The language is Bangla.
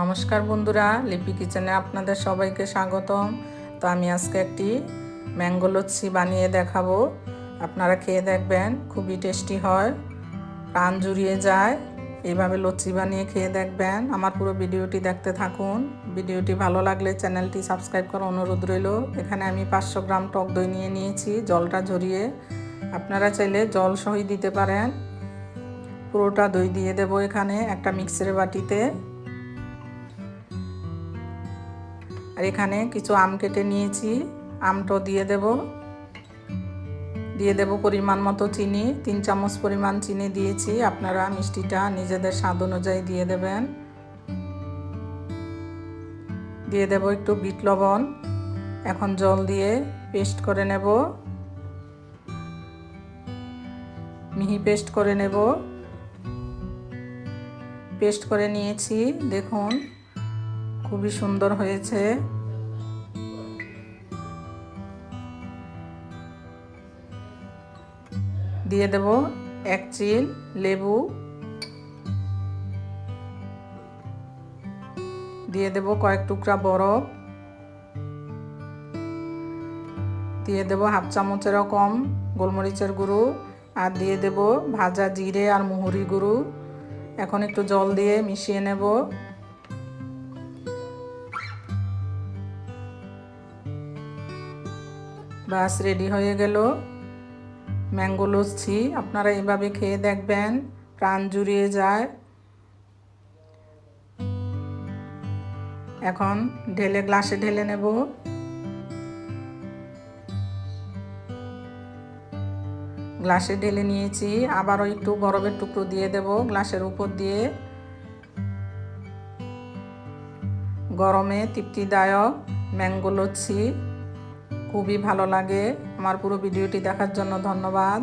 নমস্কার বন্ধুরা, লিপি কিচেনে আপনাদের সবাইকে স্বাগতম। তো আমি আজকে একটি ম্যাঙ্গো লচ্ছি বানিয়ে দেখাবো। আপনারা খেয়ে দেখবেন, খুবই টেস্টি হয় প্রাণ জুড়িয়ে যায়। এইভাবে লচ্ছি বানিয়ে খেয়ে দেখবেন। আমার পুরো ভিডিওটি দেখতে থাকুন। ভিডিওটি ভালো লাগলে চ্যানেলটি সাবস্ক্রাইব করার অনুরোধ রইল। এখানে আমি পাঁচশো গ্রাম টক দই নিয়ে নিয়েছি, জলটা ঝরিয়ে। আপনারা চাইলে জল সহি দিতে পারেন। পুরোটা দই দিয়ে দেব এখানে একটা মিক্সারের বাটিতে। আর এখানে কিছু আম কেটে নিয়েছি। আমটো দিয়ে দেব। দিয়ে দেব পরিমাণ মতো চিনি। তিন চামচ পরিমাণ চিনি দিয়েছি। আপনারা মিষ্টিটা নিজেদের স্বাদ অনুযায়ী দিয়ে দেবেন। দিয়ে দেব একটু বিট লবণ। এখন জল দিয়ে পেস্ট করে নেব। মিহি পেস্ট করে নেব। পেস্ট করে নিয়েছি, দেখুন। খুবই সুন্দর হয়েছে। দিয়ে দেব এক চিল লেবু। দিয়ে দেব কয়েক টুকরা বরফ। দিয়ে দেব হাফ চামচেরও কম গোলমরিচের গুঁড়ো। আর দিয়ে দেব ভাজা জিরে আর মুহুরি গুঁড়ো। এখন একটু জল দিয়ে মিশিয়ে নেব। বাস রেডি হয়ে গেল। ম্যাঙ্গো লস্যি, আপনারা এভাবে খেয়ে দেখবেন, প্রাণ জুড়িয়ে যায়। এখন ঢেলে, গ্লাসে ঢেলে নেব। গ্লাসে ঢেলে নিয়েছি, আবারও একটু বরফের টুকরো দিয়ে দেব গ্লাসের উপর দিয়ে। গরমে তৃপ্তিদায়ক ম্যাঙ্গো লচ্ছি খুবই ভালো লাগে। আমার পুরো ভিডিওটি দেখার জন্য ধন্যবাদ।